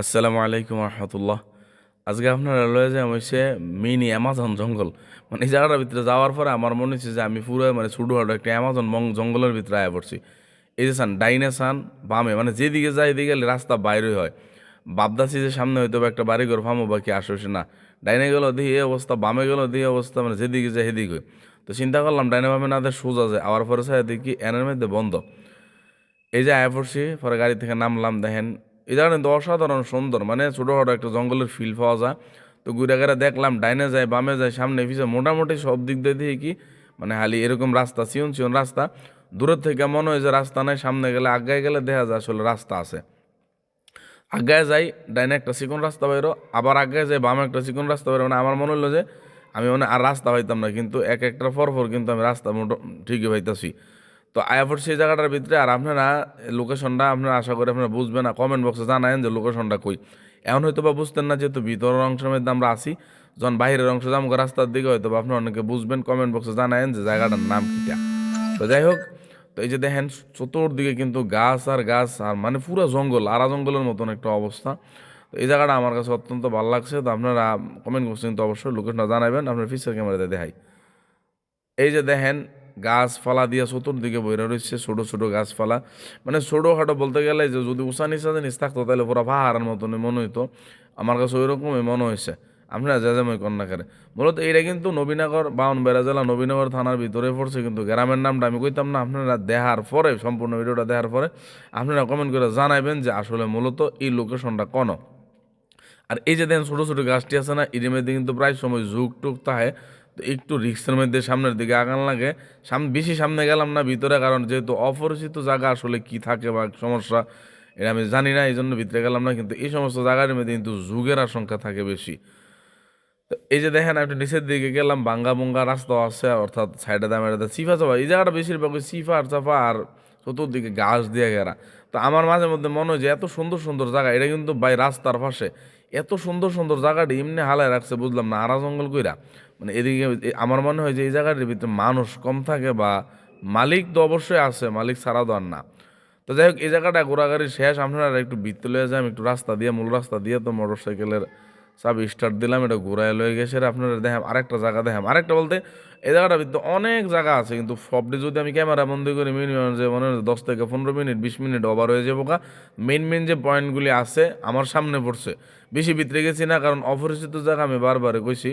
আসসালামু আলাইকুম রহমতুল্লাহ। আজকে আপনারা লয়ে যাই হচ্ছে মিনি অ্যামাজন জঙ্গল। মানে এই জায়গাটার ভিতরে যাওয়ার পরে আমার মনে হচ্ছে যে আমি পুরো মানে ছোটো একটা অ্যামাজন জঙ্গলের ভিতরে আয়া পড়ছি। এই যে সান ডাইনে সান বামে মানে যেদিকে যায় এদিকে গেলে রাস্তা বাইরে হয়। বাপদাসি যে সামনে হয়তো একটা বাড়ি ঘর ফামো বা কি আশেপাশে না। ডাইনে গেলো দিই এই অবস্থা, বামে গেলো দিই অবস্থা মানে যেদিকে যায় সেদিকে। তো চিন্তা করলাম ডাইনে বামে না দেয় সোজা যায়, আবার পরে সাথে দেখি এনের মধ্যে বন্ধ। এই যে আয়া পড়ছি, পরে গাড়ি থেকে নামলাম, দেখেন এই কিন্তু অসাধারণ সুন্দর মানে ছোটোখাটো একটা জঙ্গলের ফিল পাওয়া যায়। তো ঘুরে দেখলাম, ডাইনে যায়, বামে যায়, সামনে পিছিয়ে মোটামুটি সব দিক দিয়ে দেখি কি মানে হালি এরকম রাস্তা চিয়ন চিয়ন রাস্তা। দূরের থেকে মনে হয় যে রাস্তা নাই, সামনে গেলে আগায় গেলে দেখা যায় আসলে রাস্তা আছে। আগায় যাই, ডাইনে একটা চিকন রাস্তা বেরো আবার আগায় যাই, বামে একটা চিকন রাস্তা বেরো মানে আমার মনে হলো যে আমি মানে আর রাস্তা পাইতাম না, কিন্তু এক একটা পর পর কিন্তু আমি রাস্তা মোটো ঠিকই পাইতাছি। তো আয়াফর সেই জায়গাটার ভিতরে আর আপনারা লোকেশনটা আপনারা আশা করি আপনারা বুঝবেন না কমেন্ট বক্সে জানায়েন যে লোকেশনটা কই। এমন হয়তো বা বুঝতেন না যেহেতু ভিতরের অংশের মধ্যে আমরা আসি যখন বাইরের অংশ যাম রাস্তার দিকে হয়তো বা আপনারা অনেকে বুঝবেন কমেন্ট বক্সে জানায়েন যে জায়গাটার নাম কিটা। তো যাই হোক, তো এই যে দেখেন চতুর্দিকে কিন্তু গাছ আর গাছ আর মানে পুরো জঙ্গল, আরা জঙ্গলের মতন একটা অবস্থা। তো এই জায়গাটা আমার কাছে অত্যন্ত ভালো লাগছে, তো আপনারা কমেন্ট বক্সে কিন্তু অবশ্যই লোকেশনটা জানাবেন, আপনার ফিচার ক্যামেরাতে দেখাই। এই যে দেখেন গাছপালা দিয়ে চতুর্দিকে বইরা রয়েছে ছোটো ছোটো গাছপালা মানে ছোটোখাটো বলতে গেলে যে যদি উঁচা নিচা জিনিস থাকতো, তাহলে পুরো পাহাড়ের মতনই মনে হইতো। আমার কাছে ওই রকমই মনে হয়েছে আপনারা যা যেমন কন্যা করে মূলত এটা কিন্তু নবীনগর, বাউনবেড়া জেলা, নবীনগর থানার ভিতরে পড়ছে, কিন্তু গ্রামের নামটা আমি কইতাম না। আপনারা দেখার পরে, সম্পূর্ণ ভিডিওটা দেখার পরে আপনারা কমেন্ট করে জানাবেন যে আসলে মূলত এই লোকেশনটা কোনো। আর এই যে দেখেন ছোটো ছোটো গাছটি আছে না, এর মধ্যে কিন্তু প্রায় সময় ঝুঁক টুক তাহে একটু রিক্সের মধ্যে সামনের দিকে আগান লাগে। সামনে বেশি সামনে গেলাম না ভিতরে, কারণ যেহেতু অপরিচিত জায়গা, আসলে কি থাকে বা সমস্যা এটা আমি জানি না এই জন্য ভিতরে গেলাম না। কিন্তু এই সমস্ত জায়গার মধ্যে কিন্তু যুগের আশঙ্কা থাকে বেশি। তো এই যে দেখেন একটু নিচের দিকে গেলাম, বাঙ্গা বুঙ্গা রাস্তা আছে, অর্থাৎ সাইডে দামে সিফা চাপা এই জায়গাটা বেশিরভাগ সিফা আর চাপা আর চতুর্দিকে গাছ দিয়ে ঘেরা। তো আমার মাঝে মধ্যে মনে হয় যে এত সুন্দর সুন্দর জায়গা, এটা কিন্তু বাই রাস্তার পাশে। এত সুন্দর সুন্দর জায়গাটি এমনি হালায় রাখছে, বুঝলাম না। আরা জঙ্গল কইরা। মানে এদিকে আমার মনে হয় যে এই জায়গাটির ভিতরে মানুষ কম থাকে বা মালিক তো অবশ্যই আছে, মালিক ছাড়া দেওয়ার না। তো যাই হোক, এই জায়গাটা ঘোরাঘুরি শেষ। আপনারা একটু বৃত্ত লয়ে যান, একটু রাস্তা দিয়ে, মূল রাস্তা দিয়ে তো মোটর সাইকেলের চাবি স্টার্ট দিলাম, এটা ঘুরায় লয়ে গেছে আপনারা দেখাম আরেকটা জায়গা দেখাম আরেকটা বলতে এই জায়গাটা ভিতরে অনেক জায়গা আছে, কিন্তু সবটি যদি আমি ক্যামেরা বন্দি করি মিনিমাম যে মনে হয় দশ থেকে পনেরো মিনিট, বিশ মিনিট ওভার হয়ে যাব কা মেন মেন যে পয়েন্টগুলি আছে, আমার সামনে পড়ছে। বেশি ভিতরে গেছি না, কারণ অপরিচিত জায়গা আমি বারবার কইছি।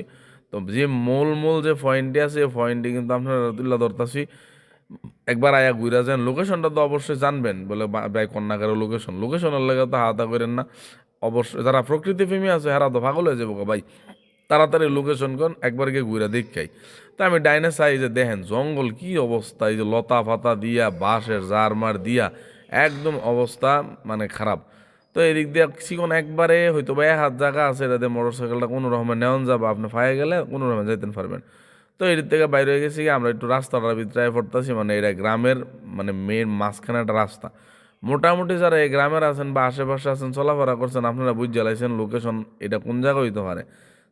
তো যে মূল মূল যে পয়েন্টটি আছে, এই পয়েন্টটি কিন্তু আপনারা তুলে ধরতাছি। একবার আয়া ঘুরা যান লোকেশনটা তো অবশ্যই জানবেন, বলে ব্যয় কন্যাকার লোকেশন লোকেশনের লেগে তো হাতা করেন না। অবশ্যই যারা প্রকৃতি প্রেমী আছে হেরা তো পাগল হয়ে যাব ভাই। তাড়াতাড়ি লোকেশন কোন, একবার গিয়ে ঘুরে দেখাই। তা আমি ডাইনে চাই যে দেখেন, জঙ্গল কি অবস্থা, এই যে লতা ফাতা দিয়া, বাঁশের জারমার দিয়া, একদম অবস্থা মানে খারাপ। তো এদিক দিয়ে চিকন একবারে হয়তো বা হাত জায়গা আছে, এটাতে মোটর সাইকেলটা কোনো রকমে নেওয়ান যাবে, আপনি ফায়ে গেলে কোনো রকমে যাইতে পারবেন। তো এর থেকে বাইরে গেছি আমরা একটু রাস্তাটার ভিতরে পড়তেছি মানে এটা গ্রামের মানে মেন মাঝখানে একটা রাস্তা। মোটামুটি যারা এই গ্রামের আছেন বা আশেপাশে আছেন, চলাফেরা করছেন, আপনারা বুঝ জ্বালাইছেন লোকেশন এটা কোন জায়গা হইতে পারে।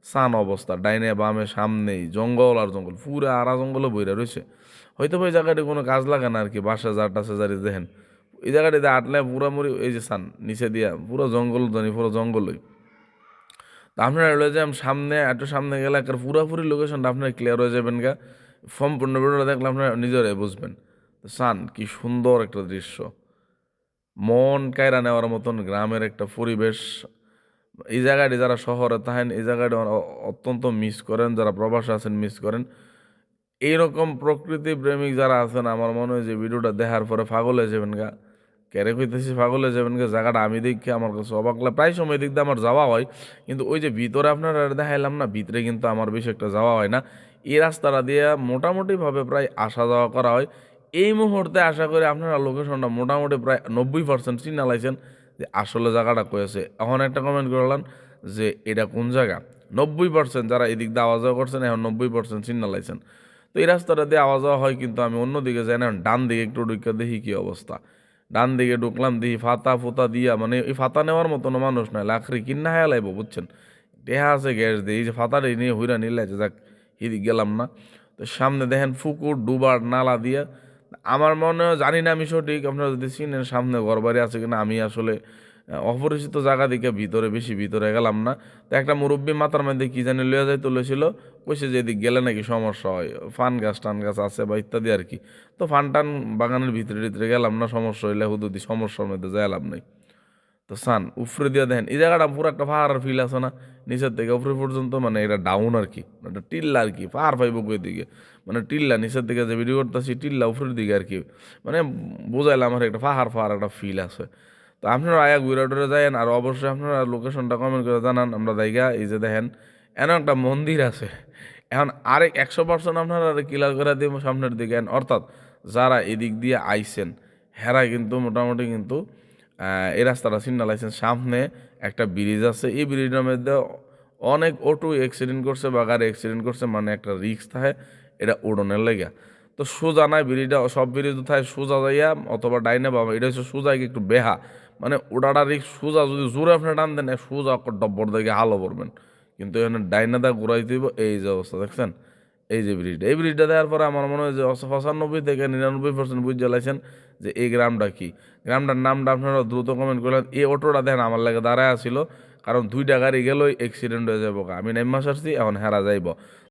সান অবস্থা, ডাইনে বামে সামনেই, জঙ্গল আর জঙ্গল, পুরো আরা জঙ্গলে বইরা রয়েছে হয়তো ওই জায়গাটি কোনো কাজ লাগে না আর কি বাসা যার টাসা যারি দেখেন। এই জায়গাটিতে আটলে পুরামুরি এই যে সান, নিচে দিয়া পুরো জঙ্গল জানি পুরো জঙ্গলই। তো আপনারা রয়ে যান সামনে, একটু সামনে গেলে একটা পুরাপুরি লোকেশনটা আপনার ক্লিয়ার হয়ে যাবেন গা। সম্পূর্ণ ভিডিওটা দেখলে আপনারা নিজেরাই বুঝবেন। সান, কি সুন্দর একটা দৃশ্য। মন কায়রা নেওয়ার মতন গ্রামের একটা পরিবেশ। এই জায়গাটি যারা শহরে থাকেন, এই জায়গাটি অত্যন্ত মিস করেন। যারা প্রবাসে আছেন মিস করেন। এইরকম প্রকৃতি প্রেমিক যারা আছেন, আমার মনে হয় যে ভিডিওটা দেখার পরে পাগল হয়ে যাবেন গা। ক্যারে কইতেছি হয়ে যাবেন গা। জায়গাটা আমি দেখি আমার কাছে অবাক লাগে। প্রায় সময় দিক দিয়ে আমার যাওয়া হয়, কিন্তু ওই যে ভিতরে আপনারা দেখাইলাম না, ভিতরে কিন্তু আমার বেশি একটা যাওয়া হয় না। এই রাস্তাটা দিয়ে মোটামুটিভাবে প্রায় আসা যাওয়া করা হয়। এই মুহূর্তে আশা করি আপনারা লোকেশনটা মোটামুটি প্রায় নব্বই পার্সেন্ট চিনা লাইছেন যে আসলে জায়গাটা কয়েছে এখন একটা কমেন্ট করলাম যে এটা কোন জায়গা? নব্বই পার্সেন্ট যারা এদিক দিয়ে আওয়া যাওয়া করছেন, এখন নব্বই পার্সেন্ট চিন্না লাইছেন। তো এই রাস্তাটা দিয়ে আওয়া যাওয়া হয় কিন্তু আমি অন্যদিকে যাই না ডান দিকে একটু ঢুকে দেখি কী অবস্থা। ডান দিকে ঢুকলাম, দেখি ফাতা ফুতা দিয়া মানে এই ফাতা নেওয়ার মতন মানুষ নয় লাখরি কিনা হায়া লাইব, বুঝছেন? টেহা আছে গ্যাস দিয়ে, এই যে ফাতাটা নিয়ে হুইরা নিলে যাক, এদিক গেলাম না। তো সামনে দেখেন ফুকুর ডুবার নালা দিয়া আমার মনে জানি না আমি সঠিক, আপনারা যদি চিনেন সামনে ঘর বাড়ি আছে কিনা, আমি আসলে অপরিচিত জায়গা দিকে ভিতরে, বেশি ভিতরে গেলাম না। তো একটা মুরব্বী মাথার মধ্যে কী জানি লইয়া যাই তুলেছিল কইসে যে এদিক গেলে নাকি সমস্যা হয়, ফান গাছ টান গাছ আছে বা ইত্যাদি আর কি। তো ফান টান বাগানের ভিতরে ভিতরে গেলাম না, সমস্যা হইলে হুদুদি সমস্যার মধ্যে যাই লাভ নাই। তো সান, উফরে দিয়ে দেখেন, এই জায়গাটা পুরো একটা পাহাড়ের ফিল আছে না? নিচের থেকে উপরে পর্যন্ত মানে এটা ডাউন আর কি একটা টিল্লা আর কি, পাহাড় পাইব কই দিকে? মানে টিল্লা, নিচের দিকে যে ভিডিও করতেছি, টিল্লা উপরের দিকে আর কি মানে বোঝাইলাম আমার একটা পাহাড় পাহাড় একটা ফিল আছে। তো আপনারা আয়া ঘুরে টুরে যায়েন আর অবশ্যই আপনারা লোকেশনটা কমেন্ট করে জানান, আমরা জায়গা এই যে দেখেন, এন একটা মন্দির আছে। এখন আরেক একশো পার্সেন্ট আপনারা ক্লিয়ার করে দিব সামনের দিকে, অর্থাৎ যারা এদিক দিয়ে আইসেন হেরা কিন্তু মোটামুটি কিন্তু এই রাস্তাটা সিগনালাইছেন সামনে একটা ব্রিজ আছে। এই ব্রিজের মধ্যে অনেক অটো অ্যাক্সিডেন্ট করছে বা গাড়ি অ্যাক্সিডেন্ট করছে মানে একটা রিক্স থাকে, এটা উড়নের লেগে। তো সোজা নাই ব্রিজটা সব ব্রিজ থাকে সোজা যাইয়া, অথবা ডাইনে বাবা এটা হচ্ছে সোজা একটু বেহা। মানে ওটাটা রিক্স সোজা, যদি জোরে আপনি টান দেন, সোজা ডব্বর দিকে হালো পড়বেন। কিন্তু এখানে ডাইনে দা ঘুরাই দিব এই যে অবস্থা, দেখছেন? এই যে ব্রিজটা এই ব্রিজটা দেওয়ার পরে আমার মনে হয় যে পঁচানব্বই থেকে নিরানব্বই পার্সেন্ট বুঝে লাইছেন যে এই গ্রামটা কী। গ্রামটার নামটা আপনারা দ্রুত কমেন্ট করলেন এই অটোটা দেখেন আমার লাগে দাঁড়ায় আসছিল কারণ দুইটা গাড়ি গেলেই অ্যাক্সিডেন্ট হয়ে যাব আমি নেমমাস আসছি এখন হেরা যাইব।